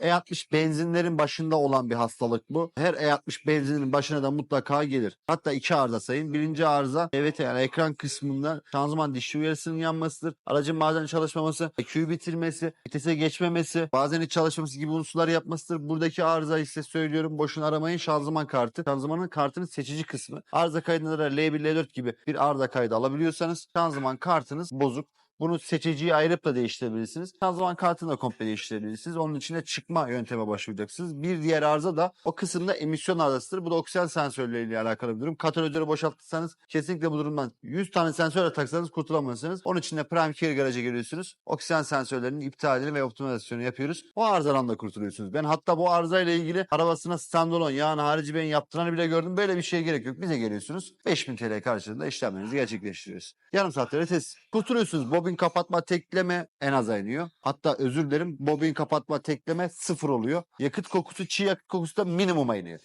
E60 benzinlerin başında olan bir hastalık bu. Her E60 benzinin başına da mutlaka gelir. Hatta iki arıza sayın. Birinci arıza evet yani ekran kısmında şanzıman dişli uyarısının yanmasıdır. Aracın bazen çalışmaması, EQ'yu bitirmesi, vitese geçmemesi, bazen hiç çalışmaması gibi unsurlar yapmasıdır. Buradaki arıza ise söylüyorum boşuna aramayın şanzıman kartı. Şanzımanın kartının seçici kısmı. Arıza kaydında da L1, L4 gibi bir arıza kaydı alabiliyorsanız şanzıman kartınız bozuk. Bunu seçiciyi ayırıp da değiştirebilirsiniz. Şanzıman kartını da komple değiştirebilirsiniz. Onun içine çıkma yönteme başvuracaksınız. Bir diğer arıza da o kısımda emisyon arızasıdır. Bu da oksijen sensörleriyle alakalı bir durum. Katalizörü boşaltırsanız kesinlikle bu durumdan 100 tane sensör taksanız kurtulamazsınız. Onun için de Prime Care garaja geliyorsunuz. Oksijen sensörlerinin iptalini ve optimizasyonu yapıyoruz. O arızadan da kurtuluyorsunuz. Ben hatta bu arızayla ilgili arabasına standalone yani harici beyin yaptıranı bile gördüm. Böyle bir şeye gerek yok. Bize geliyorsunuz. 5000 TL karşılığında işlemlerinizi gerçekleştiriyoruz. Yarım saatte test. Kurtuluyorsunuz. Bobin kapatma tekleme en az iniyor. Hatta özür dilerim bobin kapatma tekleme sıfır oluyor. Yakıt kokusu çiğ yakıt kokusu da minimuma iniyor.